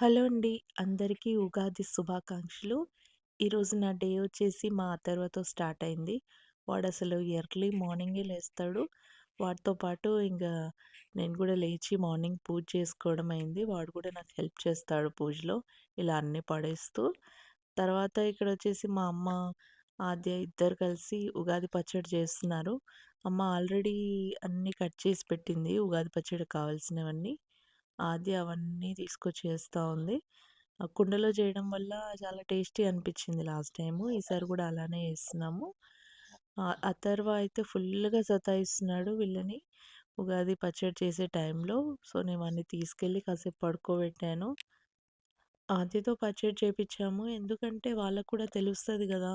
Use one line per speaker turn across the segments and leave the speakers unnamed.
Hello అండి. అందరికీ ఉగాది శుభాకాంక్షలు. ఈరోజు నా డే వచ్చేసి మా అథర్వతో స్టార్ట్ అయింది. వాడు అసలు ఎర్లీ మార్నింగే లేస్తాడు. వాడితో పాటు ఇంకా నేను కూడా లేచి మార్నింగ్ పూజ చేసుకోవడం అయింది. వాడు కూడా నాకు హెల్ప్ చేస్తాడు పూజలో. ఇలా అన్నీ పడేస్తూ. తర్వాత ఇక్కడ వచ్చేసి మా అమ్మ, ఆద్య ఇద్దరు కలిసి ఉగాది పచ్చడి చేస్తున్నారు. అమ్మ ఆల్రెడీ అన్నీ కట్ చేసి పెట్టింది ఉగాది పచ్చడి కావాల్సినవన్నీ. ఆద్య అవన్నీ తీసుకొచ్చి ఏస్తా ఉంది. ఆ కుండలో చేయడం వల్ల చాలా టేస్టీ అనిపించింది లాస్ట్ టైము. ఈసారి కూడా అలానే చేస్తున్నాము. అతర్వ అథర్వ అయితే ఫుల్లుగా సతాయిస్తున్నాడు వీళ్ళని. ఉగాది పచ్చడి చేసే టైంలో. సో, నేను వాడిని తీసుకెళ్ళి కాసేపు పడుకోబెట్టాను. ఆద్యతో పచ్చడి చేపించాము ఎందుకంటే వాళ్ళకి కూడా తెలుస్తుంది కదా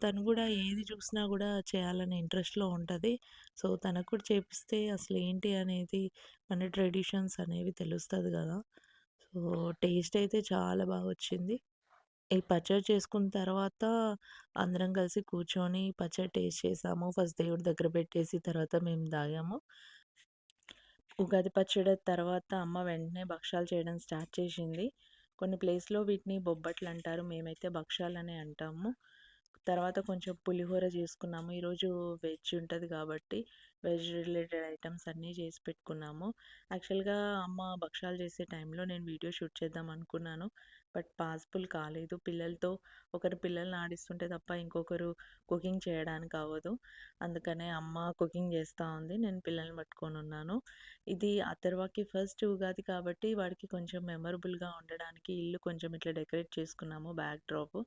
తను కూడా ఏది చూసినా కూడా చేయాలనే ఇంట్రెస్ట్‌లో ఉంటది. సో, తనకు కూడా చేపిస్తే అసలేంటి అనేది మన ట్రెడిషన్స్ అనేవి తెలుస్తది గదా! సో, టేస్ట్ అయితే చాలా బాగొచ్చింది. ఈ పచ్చడి చేసుకున్న తర్వాత అందరం కలిసి కూర్చొని పచ్చడి టేస్ట్ చేసాము. ఫస్ట్ దేవుడి దగ్గర పెట్టేసి తర్వాత మేము తాగాము. ఉగాది పచ్చడి తర్వాత అమ్మ వెంటనే భక్షాలు చేయడం స్టార్ట్ చేసింది. కొన్ని ప్లేస్‌లో వీటిని బొబ్బట్లంటారు. మేమైతే భక్షాలనే అంటాము. తర్వాత కొంచెం పులిహోర చేసుకున్నాము. ఈరోజు వెజ్ ఉంటుంది కాబట్టి వెజ్ రిలేటెడ్ ఐటమ్స్ అన్నీ చేసి పెట్టుకున్నాము. యాక్చువల్‌గా అమ్మ భక్షాలు చేసే టైంలో నేను వీడియో షూట్ చేద్దాం అనుకున్నాను. బట్ పాసిబుల్ కాలేదు. పిల్లలతో ఒకరు పిల్లల్ని ఆడిస్తుంటే తప్ప ఇంకొకరు కుకింగ్ చేయడానికి అవ్వదు. అందుకనే అమ్మ కుకింగ్ చేస్తూ ఉంది. నేను పిల్లల్ని పట్టుకొని ఉన్నాను ఇది అథర్వకి ఫస్ట్ ఉగాది కాబట్టి వాడికి కొంచెం మెమరబుల్‌గా ఉండడానికి ఇల్లు కొంచెం ఇట్లా డెకరేట్ చేసుకున్నాము బ్యాక్ డ్రాప్.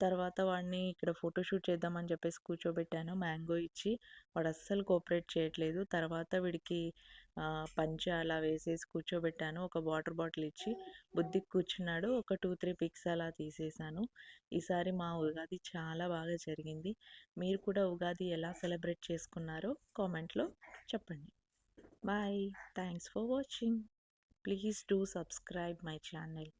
తర్వాత వాడిని ఇక్కడ ఫోటో షూట్ చేద్దామని చెప్పేసి కూర్చోబెట్టాను మ్యాంగో ఇచ్చి. వాడు అస్సలు కోఆపరేట్ చేయట్లేదు. తర్వాత వీడికి పంచ అలా వేసేసి కూర్చోబెట్టాను. ఒక వాటర్ బాటిల్ ఇచ్చి బుద్ధికి కూర్చున్నాడు. ఒక 2, 3 పిక్స్ అలా తీసేశాను. ఈసారి మా ఉగాది చాలా బాగా జరిగింది. మీరు కూడా ఉగాది ఎలా సెలబ్రేట్ చేసుకున్నారో కామెంట్‌లో చెప్పండి. Bye. Thanks for watching. Please do subscribe my channel.